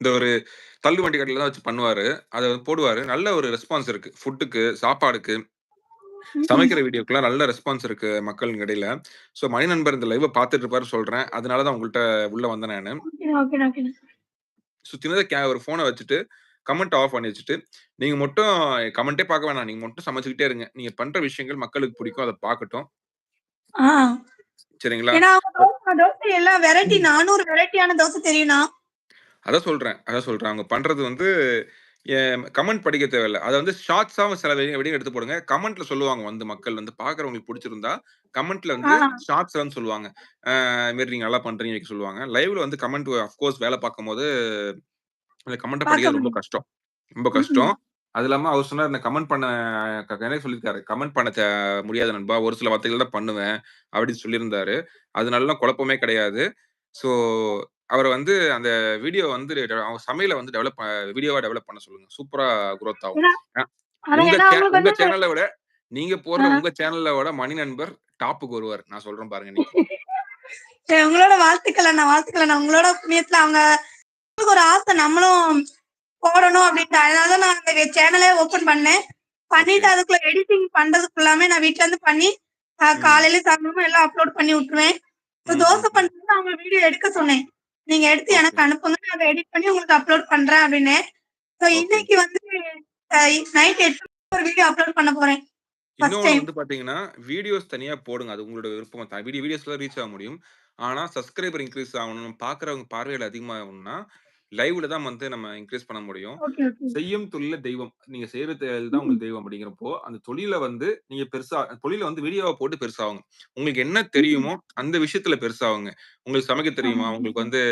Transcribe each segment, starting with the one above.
இந்த ஒரு தள்ளு வண்டி கடையில தான் வச்சு பண்ணுவாரு. அத வந்து போடுவாரு. நல்ல ஒரு ரெஸ்பான்ஸ் இருக்கு. ஃபுட்டுக்கு, சாப்பாடுக்கு. சமைக்கிற வீடியோக்குலாம் நல்ல ரெஸ்பான்ஸ் இருக்கு மக்கள் இடையில. ஸோ மணி நண்பர் இந்த லைவ்வ பார்த்துட்டு இருப்பாருன்னு சொல்றேன். அதனால தான் உங்கள்ட்ட உள்ள வந்தேன் நானு. கே ஒரு ஃபோன வச்சுட்டு, கமெண்ட் ஆஃப் பண்ணி வச்சுட்டு, நீங்க மட்டும் கமெண்ட்டே பார்க்க வேணாம். நீங்க மட்டும் சமைச்சுக்கிட்டே இருங்க. நீங்க பண்ற விஷயங்கள் மக்களுக்கு பிடிக்கும். அத பார்க்கட்டும். சரிங்களா? எல்லாம் வெரைட்டி 400 வெரைட்டியான தோசை தெரியும்ண்ணா. அதான் சொல்றேன் அதான் சொல்றேன். அவங்க பண்றது வந்து கமெண்ட் படிக்க தேவையில்ல. அத வந்து ஷார்ட்ஸாவும் சில வீடியோ எடுத்து போடுங்க. கமெண்ட்ல சொல்லுவாங்க வந்து மக்கள் வந்து பார்க்கிறவங்களுக்கு புடிச்சிருந்தா, கமெண்ட்ல வந்து வந்து சொல்லுவாங்க. மாரி நீங்க நல்லா பண்றீங்கன்னு வைக்க சொல்லுவாங்க. லைவ்ல வந்து கமெண்ட் ஆஃப் கோர்ஸ் வேல பார்க்கும்போது, அந்த கமெண்ட்ட பார்க்க படிக்கிறது ரொம்ப. கஷ்டம். ரொம்ப. கஷ்டம். அது இல்லாம அவர் சொன்னாரு, "நான் கமெண்ட் பண்ண கனே சொல்லியிருக்காரு. கமெண்ட் பண்ண முடியாது நண்பா. ஒரு சில வார்த்தைகள் தான் பண்ணுவேன்." அப்படின்னு சொல்லியிருந்தாரு. அதனாலலாம் குழப்பமே கிடையாது. ஸோ அவர வந்து அந்த வீடியோ வந்து டெ அவங்க சமையல வந்து டெவலப் அ வீடியோவா டெவலப் பண்ண சொல்லுங்க. சூப்பரா குரோத் ஆகும். ஏன்னா அ அதான் உங்க ஏன்னா சே அவங்களுக்கு உங்க வந்து சேனல விட நீங்க போடுற ஆ. உங்க சேனல விட மணி நண்பர் டாப்க்கு வருவாரு. நான் சொல்றேன் பாருங்க இன்னைக்கு. சரி உங்களோட வாழ்த்துக்கள் அண்ணா, வாழ்த்துக்கள் அண்ணா. உங்களோட புண்ணியத்துல அவங்க அவங்களுக்கு ஒரு ஆசை நம்மளும் போடணும் அப்படின்ட்டு. அதனால தான் நான் அந்த சேனலே ஓப்பன் பண்ணேன். ஓகே. பண்ணிட்டு அதுக்குள்ள எடிட்டிங் பண்றதுக்குல்லாமே நான் வீட்ல இருந்து பண்ணி, அ ம். காலையில சாயந்தரமும் எல்லாம் அப்லோட் பண்ணி விட்டுருவேன். இப்ப ம், தோசை ம். அவங்க வீடியோ எடுக்க சொன்னேன். நீங்க எடுத்து. எனக்கு அனுப்புங்க. நான் அத எடிட் பண்ணி உங்களுக்கு அப்லோட் பண்றேன் அப்டின்னேன். ஸோ. இன்னைக்கு வந்து நைட் 8 மணிக்கு ஒரு வீடியோ அப்லோட் பண்ண போறேன். டைம். வந்து பார்த்தீங்கன்னா, வீடியோஸ் தனியா போடுங்க. அது உங்களோட விருப்பம் தான். வீடியோ வீடியோஸ்ல ரீச் ஆக முடியும். ஆனா சப்ஸ்கிரைபர் இன்கிரீஸ் ஆகணும். பார்க்கிறவங்க பார்வைகள் அதிகமாகணும்னா, லைவ்ல தான் வந்து நம்ம இன்கிரீஸ் பண்ண முடியும். Okay, okay. செய்யும் தொழில்ல தெய்வம். நீங்க தொழில் தான். உங்களுக்கு தெய்வம் அப்படிங்கிறப்போ, அந்த தொழில வந்து நீங்க பெருசா தொழில வந்து வீடியோவா போட்டு பெருசாவுங்க. உங்களுக்கு என்ன. தெரியுமோ, அந்த விஷயத்துல பெருசாவுங்க. உங்களுக்கு சமைக்க. தெரியுமா? உங்களுக்கு வந்து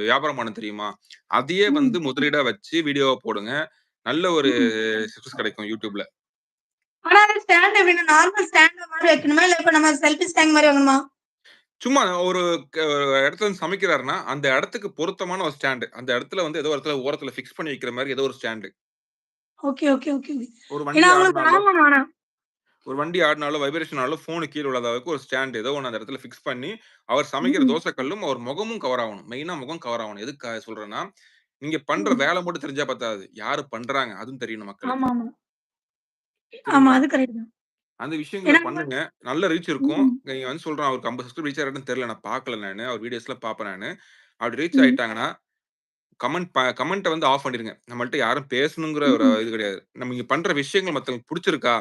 வியாபாரம் பண்ண தெரியுமா? அதையே. வந்து முதலீடா வச்சு வீடியோவா போடுங்க. நல்ல ஒரு. சக்சஸ் கிடைக்கும் YouTubeல. ஆனா ஸ்டாண்ட் எப்படின்னா, நார்மல் ஸ்டாண்ட் மாரி வைக்கணுமா? இல்ல இப்ப நம்ம செல்ஃபி ஸ்டாண்ட் மாரி வாங்கணுமா? சும்மா ஒரு க இடத்துல வந்து சமைக்கிறாருன்னா, அந்த இடத்துக்கு பொருத்தமான ஒரு ஸ்டாண்ட். அந்த இடத்துல வந்து ஏதோ ஒரு இடத்துல ஓரத்துல ஃபிக்ஸ் பண்ணி வைக்கிற மாரி ஏதோ ஒரு ஸ்டாண்ட். Okay, okay, okay. ஒரு ஏன்னா வண்டி அவங்களுக்கு ஆடுனாலோ வாங்கணும் ஆனா. ஒரு வண்டி ஆடுனாலோ, வைப்ரேஷன் ஆனாலோ, ஃபோன் கீழ விழாத அளவுக்கு ஒரு ஸ்டாண்ட் ஏதோ ஒண்ணு அந்த இடத்துல ஃபிக்ஸ் பண்ணி, அவர் சமைக்கிற ம். தோசை கல்லும், அவர் முகமும் கவர் ஆவணும். மெயினா முகம் கவர் ஆவணும். எதுக்காக சொல்றேன்னா, நீங்க பண்ற ம். வேலை மட்டும் தெரிஞ்சா பத்தாது. யாரு பண்றாங்க? அதுவும் தெரியணும் மக்களுக்கு. ஆமாமா. ஆமா. சரிங்களா? அது கரெக்ட் தான். அந்த விஷயங்கள பண்ணுங்க. நல்ல ரீச் இருக்கும். ம். நீங்க வந்து சொல்றேன் அவருக்கு 50 சப்ஸ்கிரைபர் ரீச் ஆயிரான்னு தெரியல. நான் பார்க்கல நானு. அவர் வீடியோஸ்லாம் பார்ப்பேன் நானு. அப்படி ரீச் ம். ஆயிட்டாங்கன்னா, கமெண்ட் ப கமெண்ட்ட வந்து ஆஃப் பண்ணிருங்க. நம்மள்ட்ட யாரும் பேசணுங்கிற ஒரு ம். இது கிடையாது. நம்ம இங்க பண்ற விஷயங்கள் மத்தவங்களுக்கு புடிச்சிருக்கா?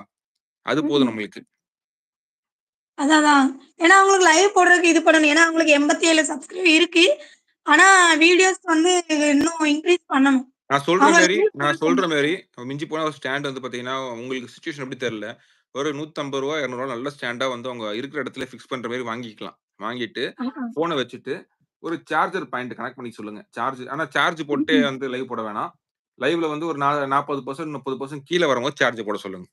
அது போதும் ம். நம்மளுக்கு. அதான், அதான். ஏன்னா அவங்களுக்கு லைவ் போடுறதுக்கு இது பண்ணணும். ஏன்னா அவங்களுக்கு 87 சப்ஸ்கிரைப் இருக்கு. ஆனா வீடியோஸ் வந்து இன்னும் இன்கிரீஸ் பண்ணணும். நான் சொல்ற மாரி ரீச் நான் சொல்ற. மாரி மிஞ்சி போனா ஒரு ஸ்டாண்ட் வந்து பார்த்தீங்கன்னா, உங்களுக்கு சிச்சுவேஷன் எப்படி தெரியல. ஒரு ரூ. 150 ரூ. 200 நல்ல ஸ்டாண்டா வந்து அவங்க இருக்கிற இடத்துல ஃபிக்ஸ் பண்ற மாரி வாங்கிக்கலாம். வாங்கிட்டு. ஃபோன வச்சுட்டு, ஒரு சார்ஜர் பாயிண்ட் கனெக்ட் பண்ணிக்க சொல்லுங்க. சார்ஜ் ஆனா சார்ஜ் போட்டே. வந்து லைவ் போட வேணாம். லைவ்ல வந்து ஒரு நா 40% 30% கீழ வரும்போது சார்ஜ் போட சொல்லுங்க.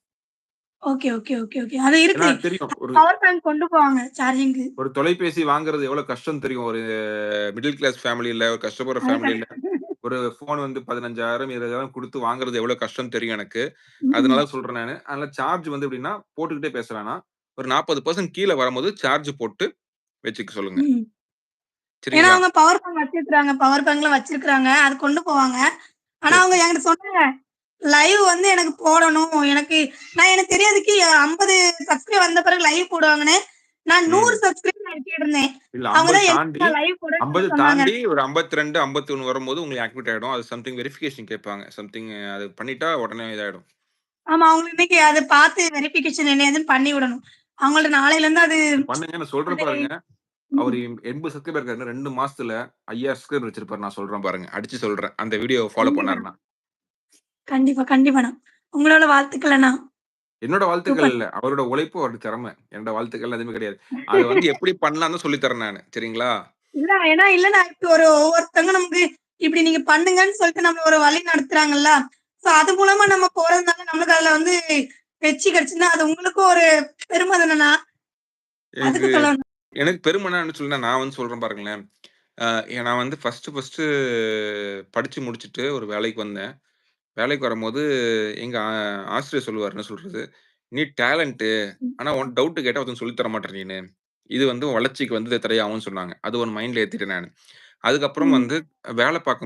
Okay, okay, okay, okay. அது இருக்கு. தெரியும். ஒரு பவர் பேங்க் கொண்டு போவாங்க சார்ஜிங்க்கு. ஒரு தொலைபேசி வாங்குறது எவ்வளோ கஷ்டம்னு தெரியும். ஒரு மிடில் கிளாஸ் ஃபேமிலில, ஒரு கஷ்டப்படுற கரெக்ட். ஒரு ஃபோன் வந்து 15,000 20,000 குடுத்து வாங்குறது எவ்வளோ கஷ்டம்னு தெரியும் எனக்கு. அதனால சொல்றேன் நானு. அதனால சார்ஜ் வந்து எப்படின்னா, போட்டுக்கிட்டே பேச வேணாம். ஒரு 40% கீழ வரும்போது சார்ஜ் போட்டு வச்சுக்க சொல்லுங்க. ஏன்னா? அவங்க பவர் பேங்க் வச்சிருக்காங்க. பவர் பேங்க்லாம் வச்சிருக்காங்க. அது கொண்டு போவாங்க. ஆனா அவங்க. என்கிட்ட சொன்னாங்க. லைவ் வந்து எனக்கு போடணும். எனக்கு நான் எனக்கு தெரியாதுக்கு 50 சப்ஸ்கிரைப் வந்த பிறகு லைவ் போடுவாங்கன்னு. நான் 100 ம். சப்ஸ்கிரைப் நெருக்கியிருந்தேன். இல்ல அவங்க 50 தான் தாண்டி எனக்கு லைவ் போடுன்னு 50 சொல்லி சொன்னாங்க. தாண்டி ஒரு 52, 51 வரும்போது உங்களுக்கு ஆக்டிவேட் ஆயிடும். அது சம்திங் வெரிஃபிகேஷன் கேட்பாங்க. சம்திங் அது பண்ணிட்டா உடனே இதாயிடும். ஆமா. அவங்களுக்கு இன்னைக்கு அத பார்த்து வெரிஃபிகேஷன் என்ன பண்ணி விடணும். அவங்கள்ட்ட நாளையில இருந்து அது பண்ணுங்க. நான் சொல்றேன் பாருங்க. அவரு 80 சப்ஸ்கிரைபர் இருக்காருங்க. 2 மாசத்துல 5000 சப்ஸ்கிரைபர் வச்சிருப்பாரு. நான் சொல்றேன் பாருங்க. அடிச்சு சொல்றேன். அந்த வீடியோவ ஃபாலோ கண்டிப்பா. பண்ணாருன்னா. கண்டிப்பா, கண்டிப்பாண்ணா. உங்களோட வாழ்த்துக்கள் அண்ணா. என்னோட வாழ்த்துக்கள் சூப்பர். இல்ல. அவரோட உழைப்பு, அவரோட திறமை. என்னோட வாழ்த்துக்கள் எதுவுமே கிடையாது. அத வந்து எப்படி பண்ணலாம்னு சொல்லி தரேன் நானு. சரிங்களா? இல்ல ஏன்னா இல்லண்ணா இப்ப ஒரு ஒவ்வொருத்தவங்க நமக்கு இப்படி நீங்க பண்ணுங்கன்னு சொல்லிட்டு நம்மள ஒரு வழி நடத்துறாங்கல்ல. சோ அது மூலமா நம்ம போறதுனால நம்மளுக்கு அதுல வந்து வெற்றி கிடைச்சுன்னா, அது உங்களுக்கும் ஒரு பெருமை தானண்ணா. எனக்கு அதுக்கு சொல்ல வந்தேன். எனக்கு பெருமைனா என்ன சொல்லுனா, நான் வந்து சொல்றேன் பாருங்களேன். அ நான் வந்து ஃபர்ஸ்ட்டு ஃபர்ஸ்ட்டு படிச்சு முடிச்சுட்டு ஒரு வேலைக்கு வந்தேன். வேலைக்கு வரும்போது எங்க ஆ ஆசிரியர் சொல்லுவாரு. என்ன சொல்றது? "நீ டேலண்ட்டு. ஆனா உன் டவுட் கேட்டா ஒருத்தன் சொல்லி தர மாட்ற நீனு. இது வந்து உன் வளர்ச்சிக்கு வந்து தடையாகும்னு" சொன்னாங்க. அது ஒரு மைண்ட்ல ஏத்திட்டேன் நானு. அதுக்கப்புறம் ம். வந்து வேலை பார்க்கும்